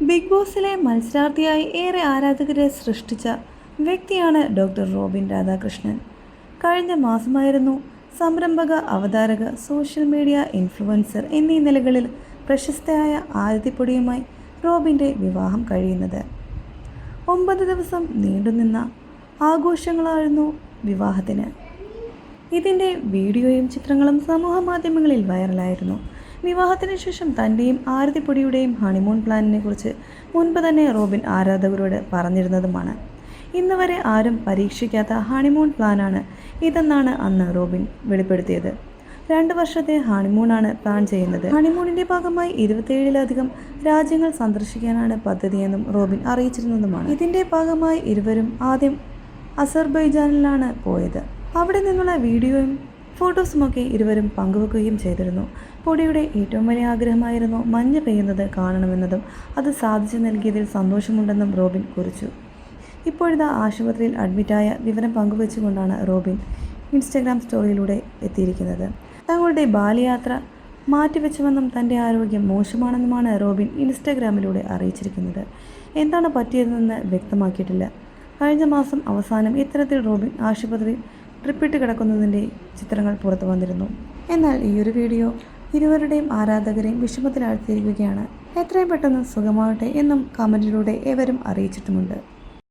Big ബോസിലെ മത്സരാർത്ഥിയായി ഏറെ ആരാധകരെ സൃഷ്ടിച്ച വ്യക്തിയാണ് ഡോക്ടർ റോബിൻ രാധാകൃഷ്ണൻ. കഴിഞ്ഞ മാസമായിരുന്നു സംരംഭക അവതാരക സോഷ്യൽ മീഡിയ ഇൻഫ്ലുവൻസർ എന്നീ നിലകളിൽ പ്രശസ്തയായ ആരതിപ്പൊടിയുമായി റോബിന്റെ വിവാഹം കഴിയുന്നത്. ഒമ്പത് ദിവസം നീണ്ടുനിന്ന ആഘോഷങ്ങളായിരുന്നു വിവാഹത്തിന്. ഇതിന്റെ വീഡിയോയും ചിത്രങ്ങളും സമൂഹ മാധ്യമങ്ങളിൽ വൈറലായിരുന്നു. വിവാഹത്തിന് ശേഷം തന്റെയും ആരതിപ്പൊടിയുടെയും ഹണിമൂൺ പ്ലാനിനെ കുറിച്ച് മുൻപ് തന്നെ റോബിൻ ആരാധകരോട് പറഞ്ഞിരുന്നതുമാണ്. ഇന്ന് വരെ ആരും പരീക്ഷിക്കാത്ത ഹണിമൂൺ പ്ലാനാണ് ഇതെന്നാണ് അന്ന് റോബിൻ വെളിപ്പെടുത്തിയത്. രണ്ട് വർഷത്തെ ഹണിമൂണാണ് പ്ലാൻ ചെയ്യുന്നത്. ഹണിമൂണിന്റെ ഭാഗമായി ഇരുപത്തിയേഴിലധികം രാജ്യങ്ങൾ സന്ദർശിക്കാനാണ് പദ്ധതിയെന്നും റോബിൻ അറിയിച്ചിരുന്നതുമാണ്. ഇതിന്റെ ഭാഗമായി ഇരുവരും ആദ്യം അസർബൈജാനിലാണ് പോയത്. അവിടെ നിന്നുള്ള വീഡിയോയും ഫോട്ടോസുമൊക്കെ ഇരുവരും പങ്കുവെക്കുകയും ചെയ്തിരുന്നു. പൊടിയുടെ ഏറ്റവും വലിയ ആഗ്രഹമായിരുന്നു മഞ്ഞ് പെയ്യുന്നത് കാണണമെന്നതും അത് സാധിച്ചു നൽകിയതിൽ സന്തോഷമുണ്ടെന്നും റോബിൻ കുറിച്ചു. ഇപ്പോഴിതാ ആശുപത്രിയിൽ അഡ്മിറ്റായ വിവരം പങ്കുവെച്ചുകൊണ്ടാണ് റോബിൻ ഇൻസ്റ്റഗ്രാം സ്റ്റോറിയിലൂടെ എത്തിയിരിക്കുന്നത്. തങ്ങളുടെ ബാലയാത്ര മാറ്റിവെച്ചുവെന്നും തന്റെ ആരോഗ്യം മോശമാണെന്നുമാണ് റോബിൻ ഇൻസ്റ്റഗ്രാമിലൂടെ അറിയിച്ചിരിക്കുന്നത്. എന്താണ് പറ്റിയതെന്ന് വ്യക്തമാക്കിയിട്ടില്ല. കഴിഞ്ഞ മാസം അവസാനം ഇത്തരത്തിൽ റോബിൻ ആശുപത്രിയിൽ ട്രിപ്പിട്ട് കിടക്കുന്നതിന്റെ ചിത്രങ്ങൾ പുറത്തു വന്നിരുന്നു. എന്നാൽ ഈ ഒരു വീഡിയോ ഇരുവരുടെയും ആരാധകരെയും വിഷമത്തിലാഴ്ത്തിയിരിക്കുകയാണ്. എത്രയും പെട്ടെന്ന് സുഖമാവട്ടെ എന്നും കമന്റിലൂടെ ഏവരും അറിയിച്ചിട്ടുമുണ്ട്.